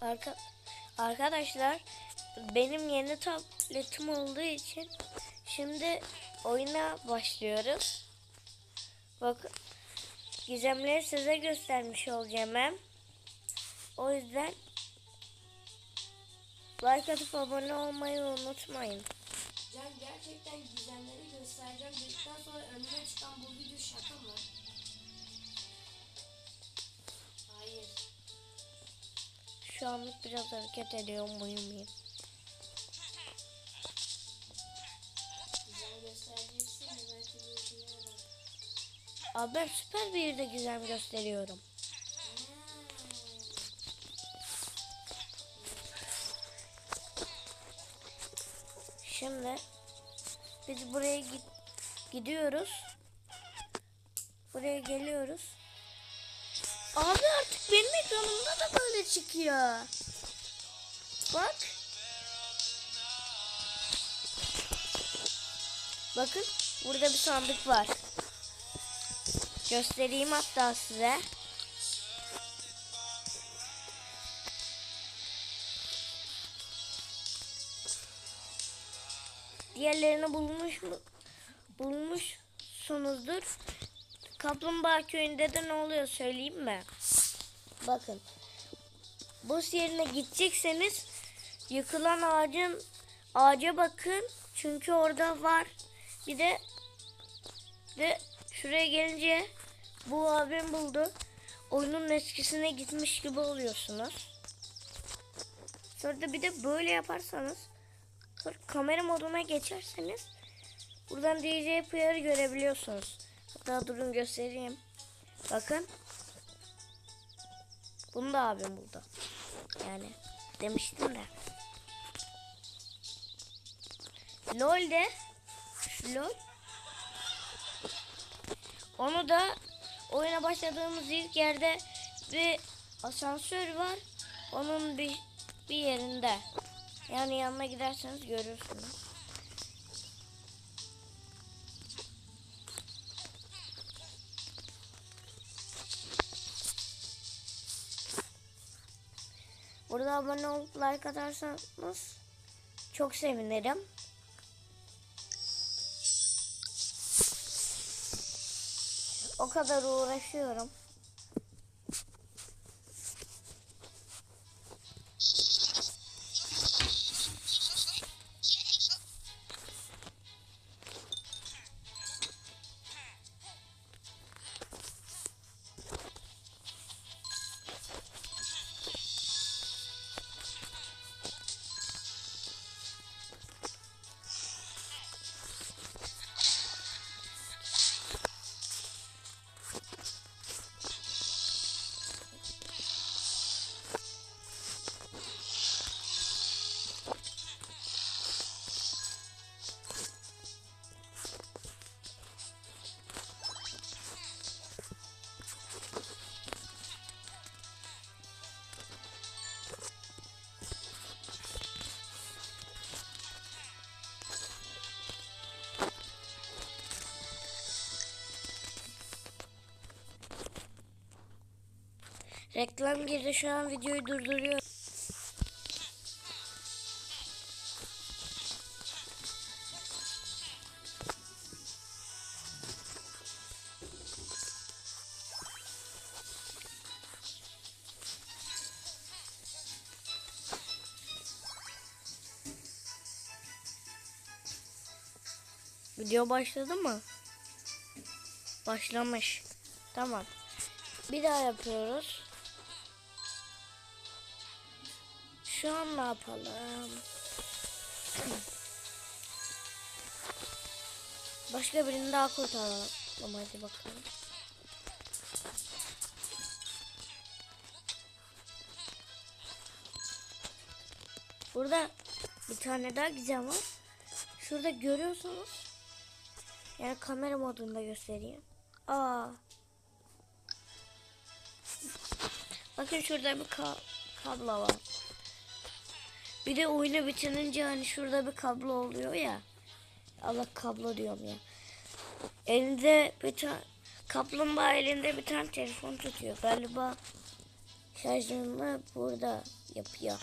Arka, arkadaşlar benim yeni tabletim olduğu için şimdi oyuna başlıyoruz. Bakın gizemleri size göstermiş olacağım hem. O yüzden like atıp abone olmayı unutmayın. Can gerçekten gizemleri göstereceğim dedikten sonra önüne çıkan bu video şaka mı? Şu anlık biraz hareket ediyorum uyumayayım. Abi ben süper bir yerde gizem gösteriyorum. Şimdi biz buraya git gidiyoruz. Buraya geliyoruz. Abi artık benim ekranımda da böyle çıkıyor. Bak. Bakın burada bir sandık var. Göstereyim hatta size. Diğerlerini bulmuş mu? Bulmuşsunuzdur. Kaplumbağa köyünde de ne oluyor söyleyeyim mi? Bakın. Buz yerine gidecekseniz yıkılan ağacın ağaca bakın. Çünkü orada var. Bir de ve şuraya gelince bu abim buldu. Oyunun eskisine gitmiş gibi oluyorsunuz. Sonra da bir de böyle yaparsanız sonra kamera moduna geçerseniz buradan DJ Player'ı görebiliyorsunuz. Hatta durun göstereyim. Bakın. Bunu da abim buldu. Yani demiştim de. LOL de şu LOL onu da oyuna başladığımız ilk yerde bir asansör var. Onun bir, bir yerinde. Yani yanına giderseniz görürsünüz. Burada abone olup like atarsanız çok sevinirim. O kadar uğraşıyorum. Reklam girdi şu an videoyu durduruyorum. Video başladı mı? Başlamış. Tamam. Bir daha yapıyoruz. Şu an ne yapalım? Başka birini daha kurtaralım. Hadi bakalım. Burada bir tane daha gizem var. Şurada görüyorsunuz. Yani kamera modunda göstereyim. Aa. Bakın şurada bir ka- kablo var. Bir de oyunu bitirince hani şurada bir kablo oluyor ya. Allah kablo diyorum ya. Elinde bir tane kaplumbağa elinde bir tane telefon tutuyor. Galiba şarjını burada yapıyor.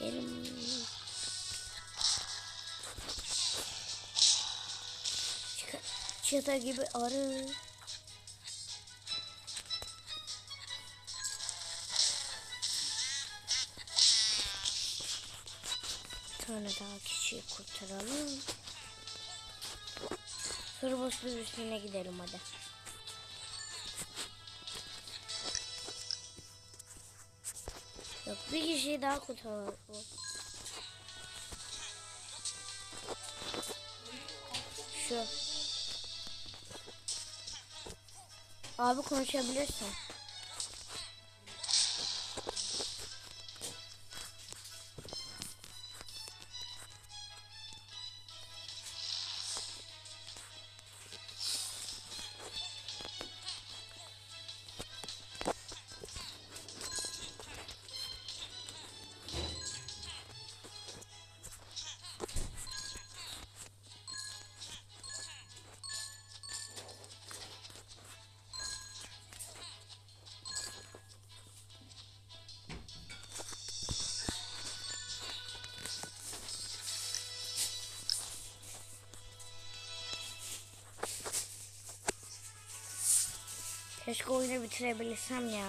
Benim Çık- Çıta gibi arı. Bir tane daha kişiyi kurtaralım. Sonra boş bir üstüne gidelim hadi. Yok bir kişiyi daha kurtaralım. Şu. Abi konuşabilirsin. Keşke oyunu bitirebilsem ya.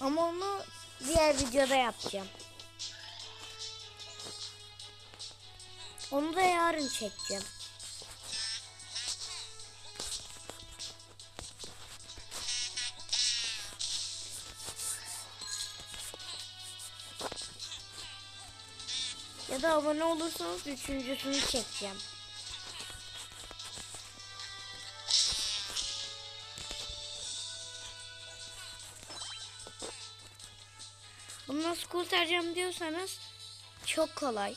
Ama onu diğer videoda yapacağım. Onu da yarın çekeceğim. Ya da abone olursanız üçüncüsünü çekeceğim. Kurtaracağım diyorsanız çok kolay.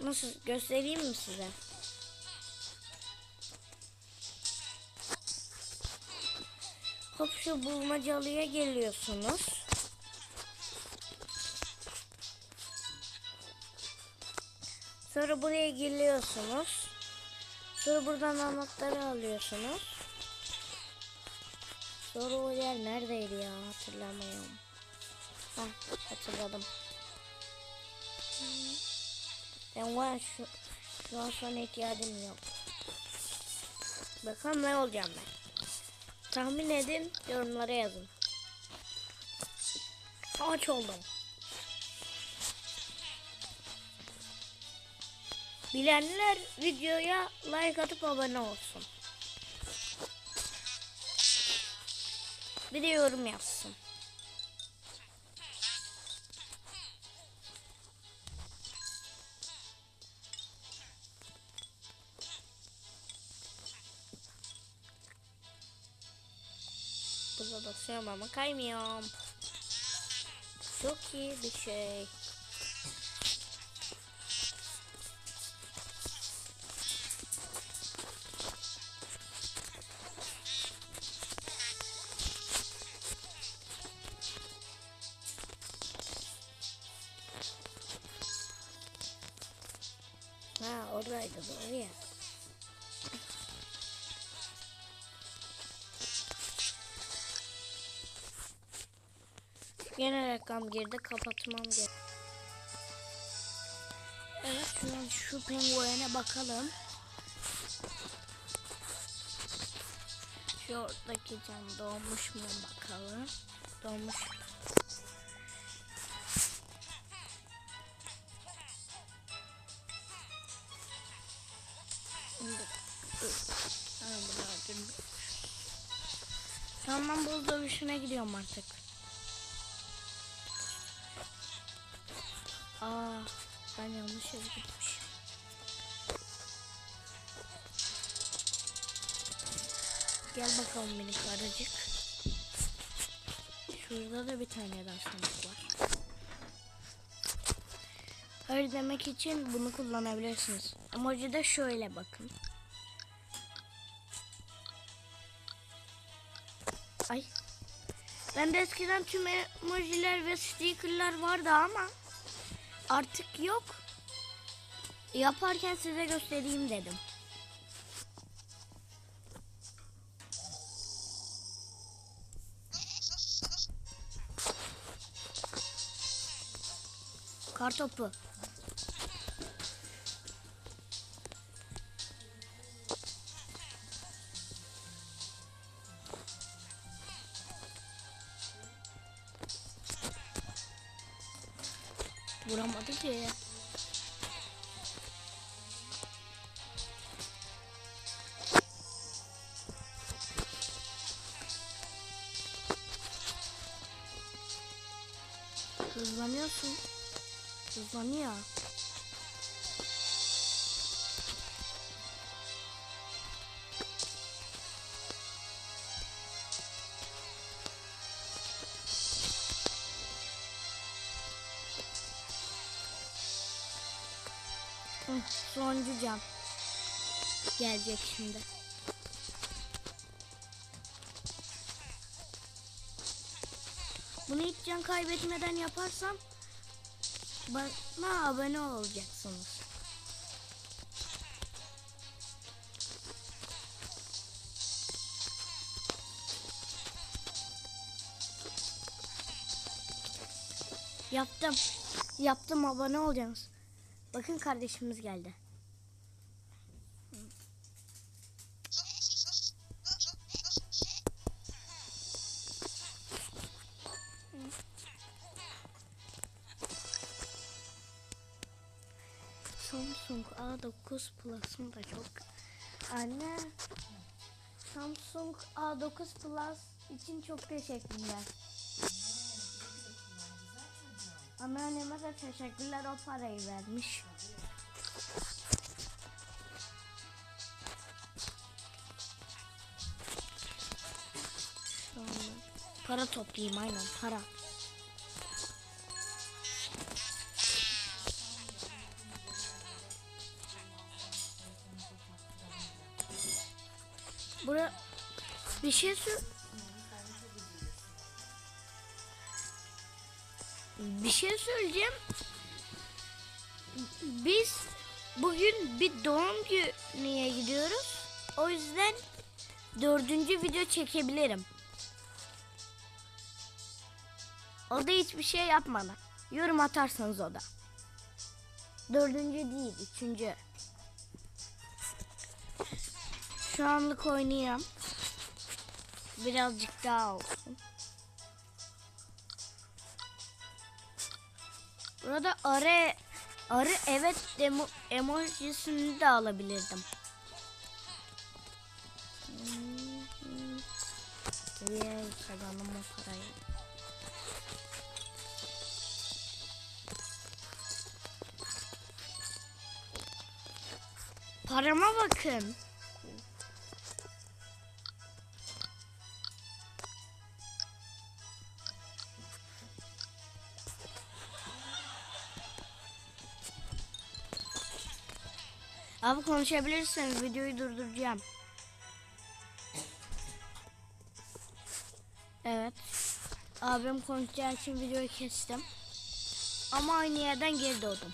Nasıl göstereyim mi size? Hop şu bulmacalıya geliyorsunuz. Sonra buraya geliyorsunuz. Sonra buradan anahtarı alıyorsunuz. Sonra o yer neredeydi ya hatırlamıyorum. Ha hatırladım. Ben var şu, şu an sonra ihtiyacım yok. Bakalım ne olacağım ben. Tahmin edin yorumlara yazın. Aç oldum. Bilenler videoya like atıp abone olsun. Bir de yorum yapsın. Basıyorum ama kaymıyorum. Çok iyi bir şey. Ha oradaydı doğru ya. Gene reklam girdi kapatmam gerek. Evet şu an şu penguene bakalım. Şuradaki can doğmuş mu bakalım. Doğmuş. Tamam buz dövüşüne gidiyorum artık. Ben yanlış yere gitmişim. Gel bakalım minik aracık. Şurada da bir tane daha var. Hayır demek için bunu kullanabilirsiniz. Emoji de şöyle bakın. Ay. Ben de eskiden tüm emojiler ve stickerlar vardı ama artık yok. Yaparken size göstereyim dedim. Kartopu. Vuramadı ki. Hızlanıyorsun. Hızlanıyor. Hı, sonuncu cam. Gelecek şimdi. Bunu hiç can kaybetmeden yaparsam bana abone olacaksınız. Yaptım. Yaptım abone olacaksınız. Bakın kardeşimiz geldi. Samsung A9 Plus'ın da çok anne Samsung A9 Plus için çok teşekkürler. Anneanneme de teşekkürler o parayı vermiş. Para toplayayım aynen para. Bura bir şey sor. Bir şey söyleyeceğim. Biz bugün bir doğum gününe gidiyoruz. O yüzden dördüncü video çekebilirim. O da hiçbir şey yapmadan. Yorum atarsanız o da. Dördüncü değil, üçüncü. Şu anlık oynayayım. Birazcık daha olsun. Burada arı arı evet demo, emojisini de alabilirdim. Yay kazandım o parayı. Parama bakın. Abi konuşabilirsiniz videoyu durduracağım. Evet. Abim konuşacağı için videoyu kestim. Ama aynı yerden geri doğdum.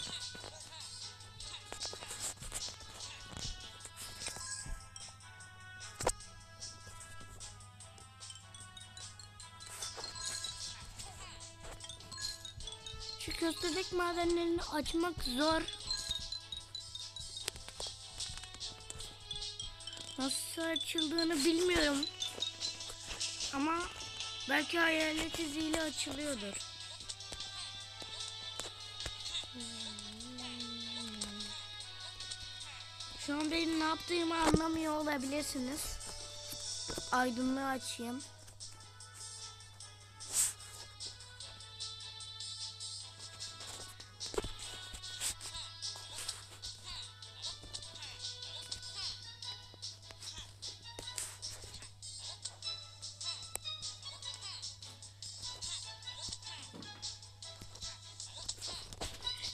Şu köstebek madenlerini açmak zor. Nasıl açıldığını bilmiyorum. Ama belki hayalet iziyle açılıyordur. Şu an benim ne yaptığımı anlamıyor olabilirsiniz. Aydınlığı açayım.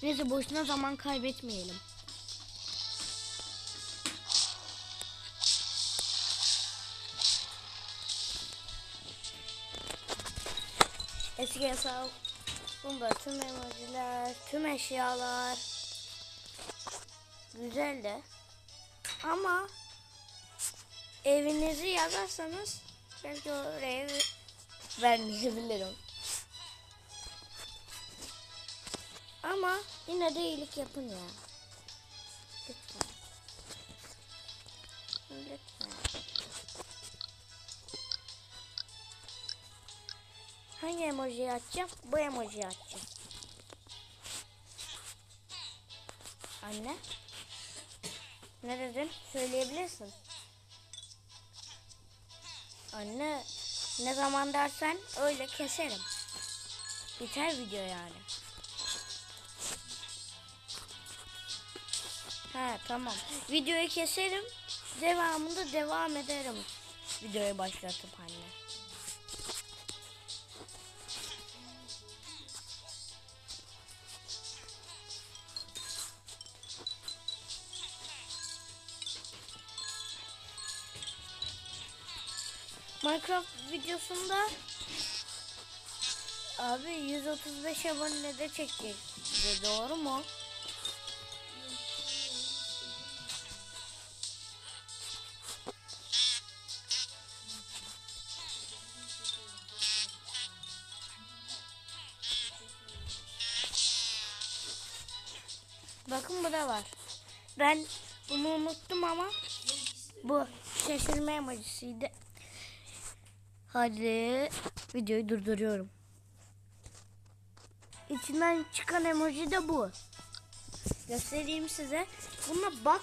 Neyse boşuna zaman kaybetmeyelim. Eski hesap. Bunda tüm emojiler, tüm eşyalar. Güzel de. Ama evinizi yazarsanız belki oraya vermeyebilirim. Ama yine de iyilik yapın ya. Lütfen. Lütfen. Hangi emojiyi açacağım? Bu emojiyi açacağım. Anne. Ne dedin? Söyleyebilirsin. Anne. Ne zaman dersen öyle keserim. Biter video yani. Ha tamam. Videoyu keserim. Devamında devam ederim. Videoyu başlatıp anne. Minecraft videosunda abi 135 abone de çekecek. Doğru mu? Da var. Ben bunu unuttum ama bu şaşırma emojisiydi. Hadi videoyu durduruyorum. İçinden çıkan emoji de bu. Göstereyim size. Bununla bak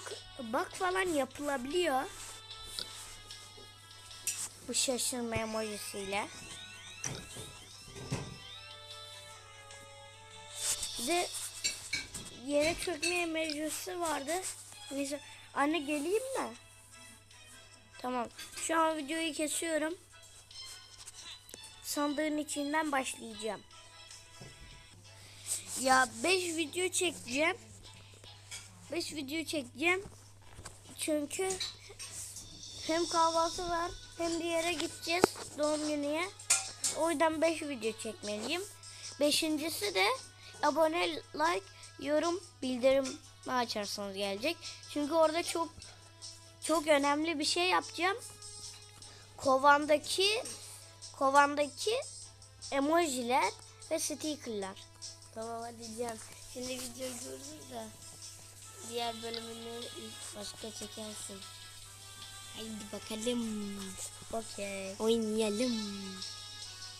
bak falan yapılabiliyor. Bu şaşırma emojisiyle. Bir de yere çökme emojisi vardı. Neyse anne geleyim mi? Tamam. Şu an videoyu kesiyorum. Sandığın içinden başlayacağım. Ya 5 video çekeceğim. 5 video çekeceğim. Çünkü hem kahvaltı var hem bir yere gideceğiz doğum gününe. O yüzden 5 video çekmeliyim. Beşincisi de abone, like, yorum, bildirim açarsanız gelecek. Çünkü orada çok çok önemli bir şey yapacağım. Kovandaki kovandaki emojiler ve stickerlar. Tamam hadi Can. Şimdi videoyu durdur da diğer bölümünü başka çekersin. Haydi bakalım. Okey. Oynayalım.